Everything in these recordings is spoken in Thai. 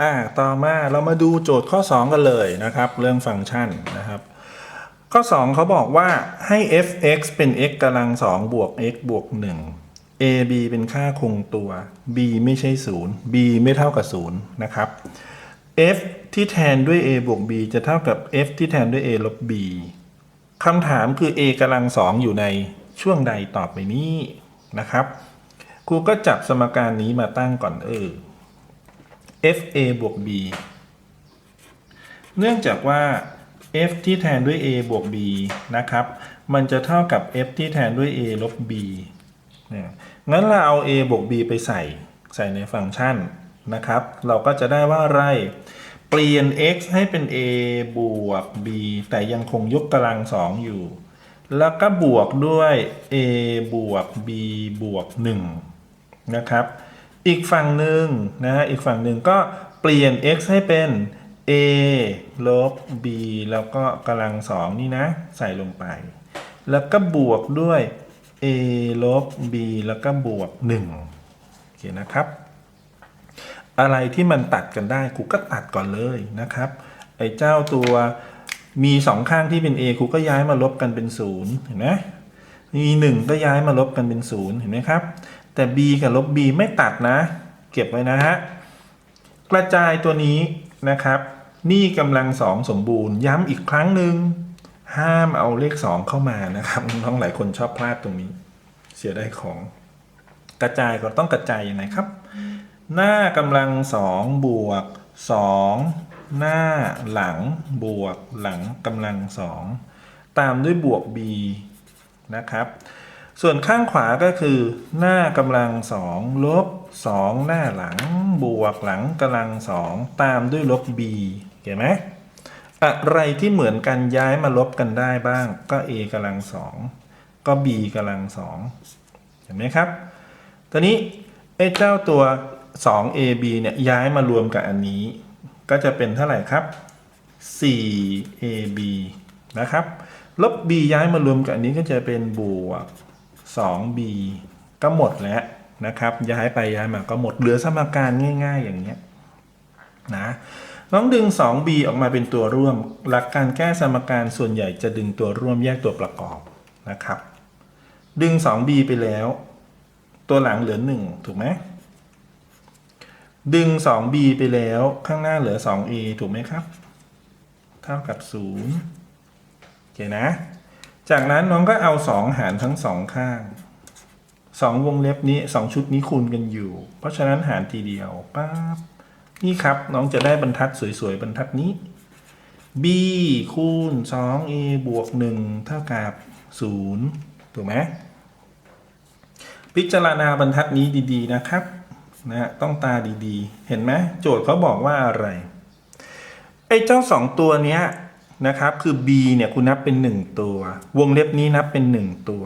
อ่าต่อมาเรามาดูโจทย์ข้อ 2 กันเลยนะครับ เรื่องฟังก์ชันนะครับ ข้อ 2 เขาบอกว่าให้ f(x) เป็น x กำลัง2บวก x บวก 1 a b เป็นค่าคงตัว b ไม่ใช่ 0 b ไม่เท่ากับ 0 นะครับ f ที่แทนด้วย a บวก b จะเท่ากับ f ที่แทนด้วย a ลบ b คำถามคือ a กำลัง2อยู่ในช่วงใดตอบไปนี้นะครับ ครูก็จับสมการนี้มาตั้งก่อนเออ fa บวก b เนื่องจากว่า f ที่แทนด้วย a บวก b นะครับ มันจะเท่ากับ f ที่แทนด้วย a ลบ b เนี่ยงั้นเราเอา a บวก b ไปใส่ใส่ในฟังก์ชันนะครับ เราก็จะได้ว่าอะไร เปลี่ยน x ให้เป็น a บวก b แต่ยังคงยกกำลังสองอยู่ แล้วก็บวกด้วย a บวก b บวก 1 นะครับ อีกฝั่งหนึ่งนะฮะอีกฝั่งหนึ่งก็เปลี่ยน x ให้เป็น a ลบ b แล้วก็กำลังสองนี่นะ ใส่ลงไป แล้วก็บวกด้วย a ลบ b แล้วก็บวก1โอเคนะครับ อะไรที่มันตัดกันได้ครูก็ตัดก่อนเลยนะครับ ไอ้เจ้าตัวมีสองข้างที่เป็น a ครูก็ย้ายมาลบกันเป็นศูนย์เห็นไหมมีหนึ่งก็ย้ายมาลบกันเป็นศูนย์เห็นไหมครับ แต่ b กับลบ b ไม่ตัดนะ เก็บไว้นะฮะ กระจายตัวนี้นะครับ นี่กำลังสองสมบูรณ์ ย้ำอีกครั้งหนึ่ง ห้ามเอาเลขสองเข้ามานะครับน้องหลายคนชอบพลาดตรงนี้ เสียได้ของ กระจายก็ต้องกระจายยังไงครับ หน้ากำลังสองบวกสองหน้าหลังบวกหลังกำลังสองตามด้วยบวก b นะครับ ส่วนข้างขวาก็คือ หน้ากำลังสองลบสองหน้าหลัง บวกหลังกำลังสองตามด้วยลบ b เห็นไหมอะไรที่เหมือนกันย้ายมาลบกันได้บ้าง ก็ a กำลังสองก็ b กำลังสองเห็นไหมครับตอนนี้ไอ้เจ้าตัว 2ab เนี่ยย้ายมารวมกับอันนี้ ก็จะเป็นเท่าไหร่ครับ 4ab นะครับ ลบ b ย้ายมารวมกับอันนี้ก็จะเป็นบวก 2b ก็หมดแล้วนะครับ ย้ายไปย้ายมาก็หมดเหลือสมการง่าย ๆ อย่างเงี้ยนะน้องดึง 2b ออกมาเป็นตัวร่วม หลักการแก้สมการส่วนใหญ่จะดึงตัวร่วมแยกตัวประกอบนะครับ ดึง 2b ไปแล้ว ตัวหลังเหลือ 1 ถูกไหมดึง 2b ไปแล้วข้างหน้าเหลือ 2a ถูกไหมครับ เท่ากับ 0โอเคนะ จากนั้นน้องก็เอา2หารทั้งสองข้าง2วงเล็บนี้2ชุดนี้คูณกันอยู่ เพราะฉะนั้นหารทีเดียวปั๊บนี่ครับน้องจะได้บรรทัดสวยๆบรรทัดนี้ b คูณ 2a บวก 1 เท่ากับ 0 ถูกไหมพิจารณาบรรทัดนี้ดีๆนะครับนะต้องตาดีๆ เห็นไหมโจทย์เขาบอกว่าอะไร ไอ้เจ้าสองตัวเนี้ย นะครับ คือ b เนี่ยคุณนับเป็น 1 ตัว วงเล็บนี้นับเป็น 1 ตัว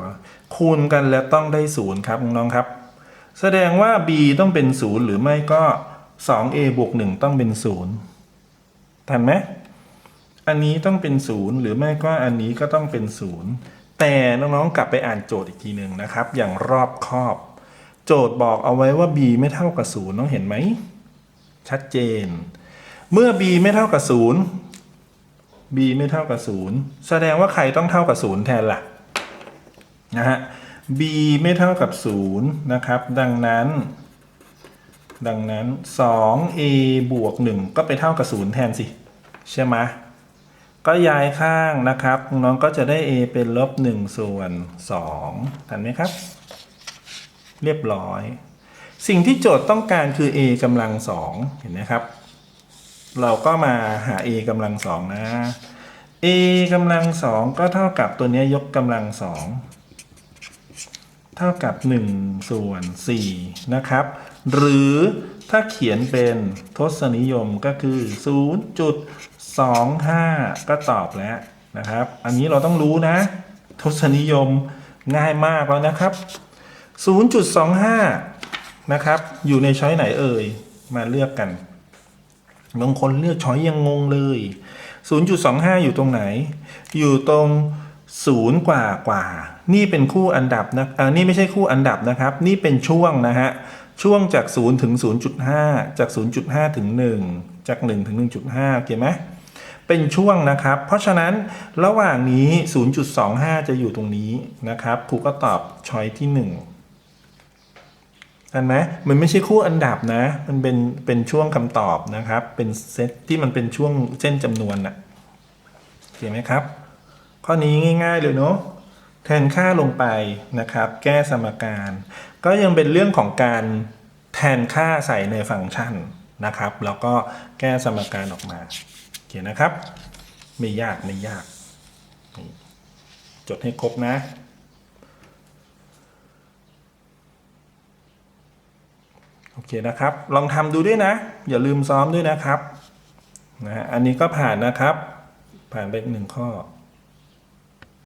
คูณกันแล้วต้องได้0ครับน้องครับ แสดงว่า b ต้องเป็น0หรือไม่ก็ 2a บวก1ต้องเป็น0ทันไหมอันนี้ต้องเป็น0หรือไม่ก็อันนี้ก็ต้องเป็น0แต่น้องๆกลับไปอ่านโจทย์อีกทีหนึ่งนะครับ อย่างรอบคอบ โจทย์บอกเอาไว้ว่า b ไม่เท่ากับ0น้องเห็นไหมชัดเจน เมื่อ b ไม่เท่ากับ0 b ไม่เท่ากับ 0 แสดงว่าใครต้องเท่ากับ 0 แทนล่ะนะฮะ b ไม่เท่ากับ 0 นะครับ ดังนั้น ดังนั้น 2a บวก 1 ก็ไปเท่ากับ 0 แทนสิ ใช่ไหมก็ย้ายข้างนะครับ น้องก็จะได้ a เป็นลบ 1 ส่วน 2 ทันไหมครับ เรียบร้อย สิ่งที่โจทย์ต้องการคือ a กำลัง 2 เห็นไหมครับ เราก็มาหา a กำลัง2นะ a กำลัง2ก็เท่ากับตัวนี้ยกกำลัง2เท่ากับ1ส่วน4นะครับ หรือถ้าเขียนเป็นทศนิยมก็คือ 0.25 ก็ตอบแล้วนะครับ อันนี้เราต้องรู้นะ ทศนิยมง่ายมากแล้วนะครับ 0.25 นะครับ อยู่ในช้อยไหนเอ่ย มาเลือกกัน บางคนเลือกช้อยยังงงเลย 0.25 อยู่ตรงไหน อยู่ตรง0กว่ากว่า นี่เป็นคู่อันดับนะอ่านี่ไม่ใช่คู่อันดับนะครับ นี่เป็นช่วงนะฮะ ช่วงจาก 0 ถึง 0.5 จาก 0.5 ถึง 1 จาก 1 ถึง 1.5โอเคไหมเป็นช่วงนะครับ เพราะฉะนั้นระหว่างนี้ 0.25 จะอยู่ตรงนี้นะครับ ครูก็ตอบช้อยที่ 1 เห็นไหมมันไม่ใช่คู่อันดับนะ มันเป็นเป็นช่วงคำตอบนะครับ เป็นเซตที่มันเป็นช่วงเส้นจำนวนน่ะเห็นไหมครับ ข้อนี้ง่าย ๆเลยเนาะแทนค่าลงไปนะครับ แก้สมการ ก็ยังเป็นเรื่องของการแทนค่าใส่ในฟังก์ชันนะครับ แล้วก็แก้สมการออกมาโอเคนนะครับ ไม่ยากไม่ยาก จดให้ครบนะ โอเคนะครับ ลองทำดูด้วยนะ อย่าลืมซ้อมด้วยนะครับนะฮะอันนี้ก็ผ่านนะครับ ผ่านไปหนึ่งข้อ